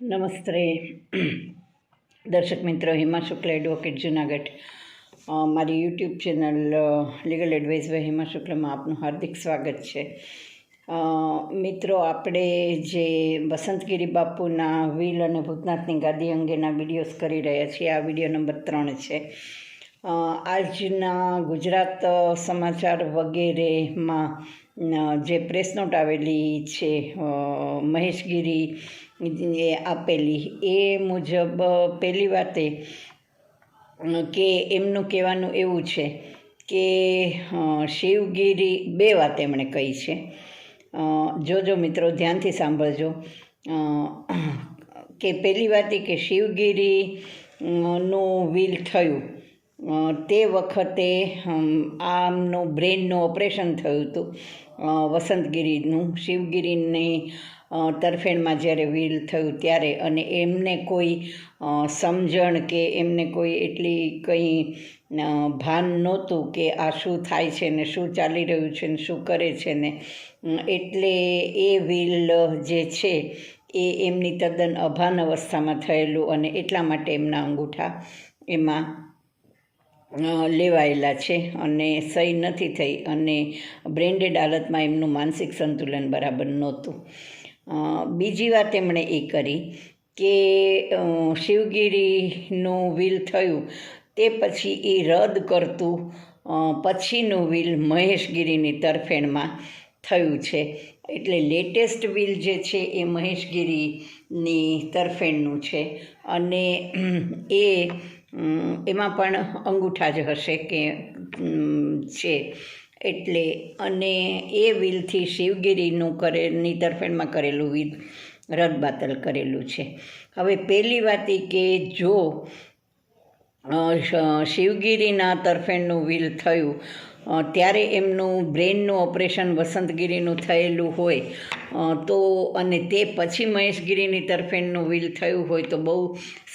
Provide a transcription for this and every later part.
નમસ્તે. દર્શક મિત્રો, હિમા શુક્લ એડવોકેટ જુનાગઢ. મારી YouTube channel legal advice by Hima શુક્લમાં આપનું હાર્દિક સ્વાગત છે. મિત્રો, આપણે જે વસંતગીરી બાપુના વ્હીલ અને ભૂતનાથની ગાદી અંગેના વિડીયોઝ કરી રહ્યા છીએ. આ વીડિયો નંબર ત્રણ છે. આજના ગુજરાત સમાચાર વગેરેમાં જે પ્રેસ નોટ આવેલી છે મહેશગીરી એ આપેલી, એ મુજબ પહેલી વાતે કે એમનું કહેવાનું એવું છે કે શિવગીરી, બે વાત એમણે કહી છે. જોજો મિત્રો ધ્યાનથી સાંભળજો. કે પહેલી વાત એ કે શિવગીરી નું વ્હીલ થયું તે વખતે આમનું બ્રેનનું ઓપરેશન થયું હતું. વસંતગીરીનું, શિવગીરીની તરફેણમાં જ્યારે વીર થયું ત્યારે અને એમને કોઈ સમજણ કે એમને કોઈ એટલી કંઈ ભાન નહોતું કે આ શું થાય છે ને શું ચાલી રહ્યું છે ને શું કરે છે ને એટલે એ વીલ જે છે એ એમની તદ્દન અભાન અવસ્થામાં થયેલું અને એટલા માટે એમના અંગૂઠા એમાં લેવાયેલા છે અને સહી નથી થઈ અને બ્રેન્ડેડ હાલતમાં એમનું માનસિક સંતુલન બરાબર નહોતું. બીજી વાત એમણે એ કરી કે શિવગીરીનું વિલ થયું તે પછી એ રદ કરતું પછીનું વિલ મહેશગીરીની તરફેણમાં થયું છે. એટલે લેટેસ્ટ વિલ જે છે એ મહેશગીરીની તરફેણનું છે. અને એ, એમાં પણ અંગૂઠા જ હશે કે છે. એટલે, અને એ વિલથી શિવગીરીનું કરેની તરફેણમાં કરેલું વિલ રદબાતલ કરેલું છે. હવે પહેલી વાત કે જો શિવગીરીના તરફેણનું વિલ થયું ત્યારે એમનું બ્રેનનું ઓપરેશન વસંતગીરીનું થયેલું હોય તો અને તે પછી મહેશગીરીની તરફેણનું વિલ થયું હોય તો બહુ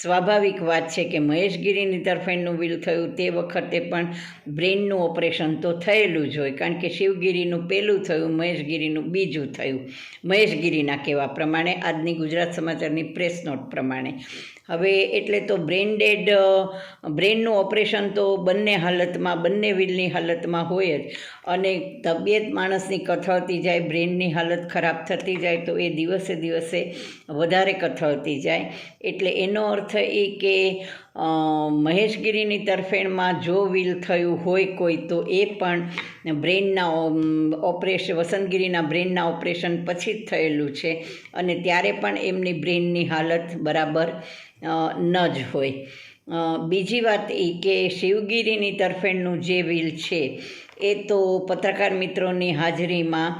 સ્વાભાવિક વાત છે કે મહેશગીરીની તરફેણનું વિલ થયું તે વખતે પણ બ્રેનનું ઓપરેશન તો થયેલું જ હોય, કારણ કે શિવગીરીનું પહેલું થયું, મહેશગીરીનું બીજું થયું. મહેશગીરીના કહેવા પ્રમાણે આજની ગુજરાત સમાચારની પ્રેસ નોટ પ્રમાણે. હવે એટલે તો બ્રેનડેડ બ્રેનનું ઓપરેશન તો બંને હાલતમાં, બંને વિલની હાલતમાં હોય જ. અને તબિયત માણસની કથળતી જાય બ્રેનની હાલત ખરાબ થતી જાય, તો એ દિવસે દિવસે વધારે કથળતી જાય. એટલે એનો અર્થ એ કે મહેશગીરીની તરફેણમાં જો વિલ થયું હોય કોઈ, તો એ પણ બ્રેનના ઓપરેશન વસંતગીરીના બ્રેનના ઓપરેશન પછી જ થયેલું છે. અને ત્યારે પણ એમની બ્રેનની હાલત બરાબર ન જ હોય. બીજી વાત એ કે શિવગીરીની તરફેણનું જે વિલ છે, એ તો પત્રકાર મિત્રોની હાજરીમાં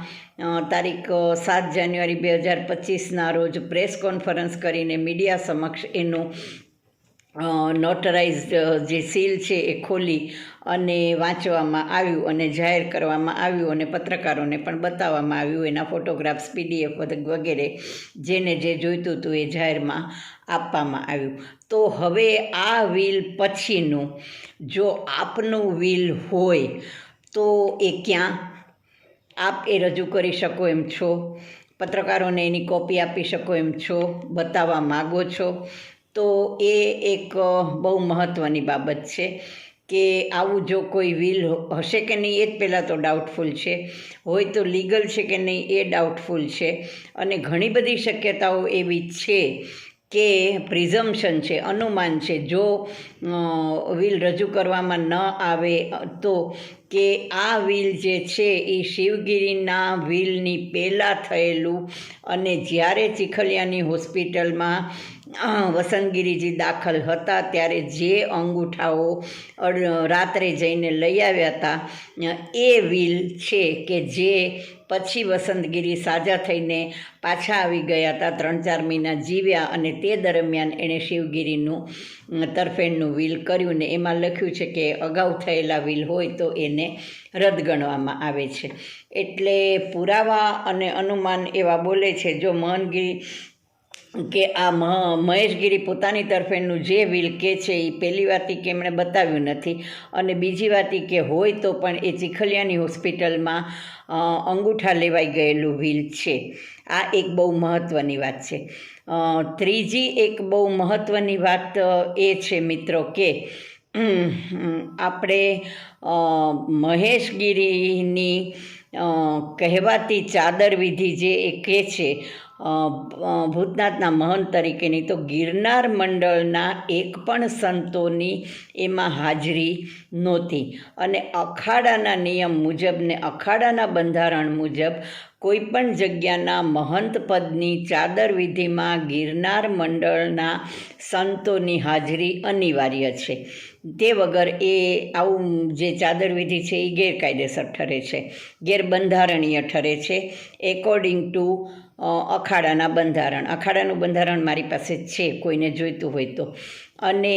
તારીખ સાત જાન્યુઆરી બે હજાર પચીસના રોજ પ્રેસ કોન્ફરન્સ કરીને મીડિયા સમક્ષ એનું નોટરાઇઝડ જે સીલ છે એ ખોલી અને વાંચવામાં આવ્યું અને જાહેર કરવામાં આવ્યું અને પત્રકારોને પણ બતાવવામાં આવ્યું. એના ફોટોગ્રાફ્સ પીડીએફ વગેરે જેને જે જોઈતું હતું એ જાહેરમાં આપવામાં આવ્યું. તો હવે આ વિલ પછીનું, જો આપનું વિલ હોય, તો એ ક્યાં? આપ એ રજૂ કરી શકો એમ છો. પત્રકારોને એની કોપી આપી શકો એમ છો. બતાવવા માગો છો. તો એ એક બહુ મહત્ત્વની બાબત છે કે આવું જો કોઈ વિલ હશે કે નહીં, એ જ પહેલાં તો ડાઉટફુલ છે. હોય તો લીગલ છે કે નહીં, એ ડાઉટફુલ છે. અને ઘણી બધી શક્યતાઓ એવી છે કે પ્રિઝમ્પશન છે, અનુમાન છે. જો વિલ રજૂ કરવામાં ન આવે તો કે આ વિલ જે છે એ શિવગીરીના વિલની પહેલાં થયેલું અને જ્યારે ચીખલિયાની હોસ્પિટલમાં વસંતગીરીજી દાખલ હતા ત્યારે જે અંગૂઠાઓ રાત્રે જઈને લઈ આવ્યા હતા, એ વિલ છે કે જે પછી વસંતગીરી સાજા થઈને પાછા આવી ગયા હતા ત્રણ ચાર મહિના જીવ્યા અને તે દરમિયાન એણે શિવગીરીનું તરફેણનું વિલ કર્યું ને એમાં લખ્યું છે કે અગાઉ થયેલા વિલ હોય તો એને રદ ગણવામાં આવે છે. એટલે પુરાવા અને અનુમાન એવા બોલે છે, જો મોહનગીરી કે આ મહ- મહેશગીરી પોતાની તરફેણનું જે વિલ કે છે એ પહેલી વાત કે એમણે બતાવ્યું નથી. અને બીજી વાત કે હોય તો પણ એ ચીખલિયાની હોસ્પિટલમાં અંગૂઠા લેવાઈ ગયેલું વિલ છે. આ એક બહુ મહત્ત્વની વાત છે. ત્રીજી એક બહુ મહત્ત્વની વાત એ છે મિત્રો કે આપણે મહેશગીરીની કહેવાતી ચાદર વિધિ જે એ કહે છે ભૂતનાથના મહંત તરીકેની, તો ગિરનાર મંડળના એક પણ સંતોની એમાં હાજરી નહોતી. અને અખાડાના નિયમ મુજબ ને અખાડાના બંધારણ મુજબ કોઈ પણ જગ્યાના મહંત પદની ચાદર વિધિમાં ગિરનાર મંડળના સંતોની હાજરી અનિવાર્ય છે. તે વગર એ આવું જે ચાદર વિધિ છે એ ગેરકાયદેસર ઠરે છે. ગેરબંધારણીય ઠરે છે. એકોર્ડિંગ ટુ અખાડાના બંધારણ. અખાડાનું બંધારણ મારી પાસે છે, કોઈને જોઈતું હોય તો. અને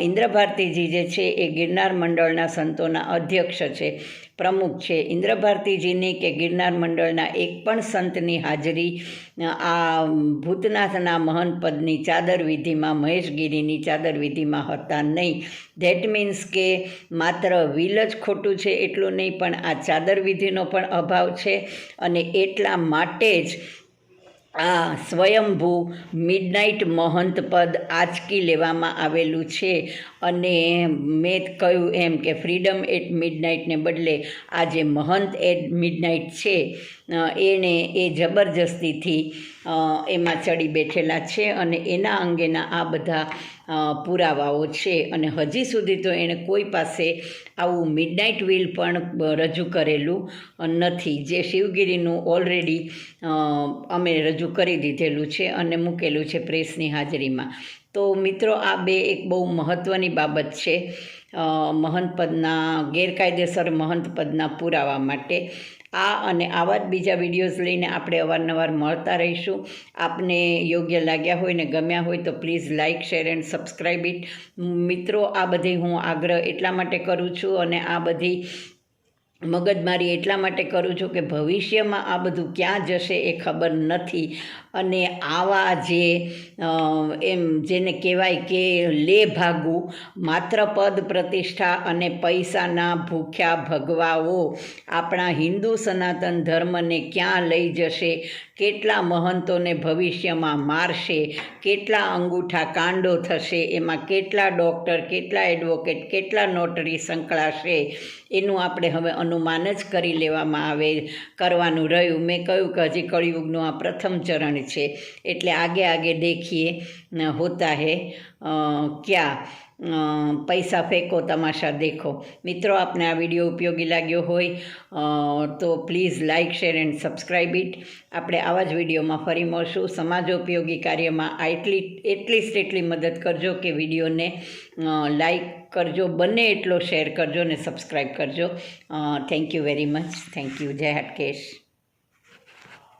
ઇન્દ્રભારતીજી જે છે એ ગિરનાર મંડળના સંતોના અધ્યક્ષ છે, પ્રમુખ છે. ઇન્દ્રભારતીજીની કે ગિરનાર મંડળના એક પણ સંતની હાજરી આ ભૂતનાથના મહંત પદની ચાદર વિધિમાં મહેશગીરીની ચાદર વિધિમાં હતા નહીં. ધેટ મીન્સ કે માત્ર વિલ જ ખોટું છે એટલું નહીં, પણ આ ચાદર વિધિનો પણ અભાવ છે. અને એટલા માટે જ આ સ્વયંભૂ મિડનાઇટ મહંત પદ આંચકી લેવામાં આવેલું છે. અને મેં કહ્યું એમ કે ફ્રીડમ એટ મિડનાઇટને બદલે આ જે મહંત એટ મિડનાઇટ છે. એણે એ જબરજસ્તીથી એમાં ચડી બેઠેલા છે અને એના અંગેના આ બધા પુરાવાઓ છે. અને હજી સુધી તો એણે કોઈ પાસે આવું મિડનાઇટ વિલ પણ રજૂ કરેલું નથી. જે શિવગીરીનું ઓલરેડી અમે રજૂ કરી દીધેલું છે અને મૂકેલું છે પ્રેસની હાજરીમાં. તો મિત્રો, આ બે એક બહુ મહત્ત્વની બાબત છે મહંત પદના ગેરકાયદેસર મહંત પદના પુરાવા માટે. આ અને આવા જ બીજા વિડીયોઝ લઈને આપણે અવારનવાર મળતા રહીશું. આપને યોગ્ય લાગ્યા હોય ને ગમ્યા હોય તો please like share and subscribe it. મિત્રો, આ બધી હું આગ્રહ એટલા માટે કરું છું અને આ બધી મગજમારી એટલા માટે કરું છું કે ભવિષ્યમાં આ બધું ક્યાં જશે એ ખબર નથી. અને આવા જે એમ જેને કહેવાય કે લે ભાગું, માત્ર પદ પ્રતિષ્ઠા અને પૈસાના ભૂખ્યા ભગવાઓ આપણા હિન્દુ સનાતન ધર્મને ક્યાં લઈ જશે, કેટલા મહંતોને ભવિષ્યમાં મારશે, કેટલા અંગૂઠા કાંડો થશે, એમાં કેટલા ડૉક્ટર, કેટલા એડવોકેટ, કેટલા નોટરી સંકળાશે, એનું આપણે હવે અનુમાન જ કરી લેવામાં આવે, કરવાનું રહ્યું. મેં કહ્યું કે હજી કળિયુગનું આ પ્રથમ ચરણ છે. એટલે આગે આગે દેખીએ હોતા હે ક્યાં? પૈસા ફેંકો, તમાશા દેખો. મિત્રો, આપને આ વીડિયો ઉપયોગી લાગ્યો હોય તો please like share and subscribe it. આપણે આવા જ વિડીયોમાં ફરી મળશું. સમાજોપયોગી કાર્યમાં આ એટલી એટલીસ્ટ એટલી મદદ કરજો કે વિડીયોને લાઇક કરજો, બને એટલો શેર કરજો ને સબસ્ક્રાઈબ કરજો. Thank you very much. Thank you. જય હાટકેશ.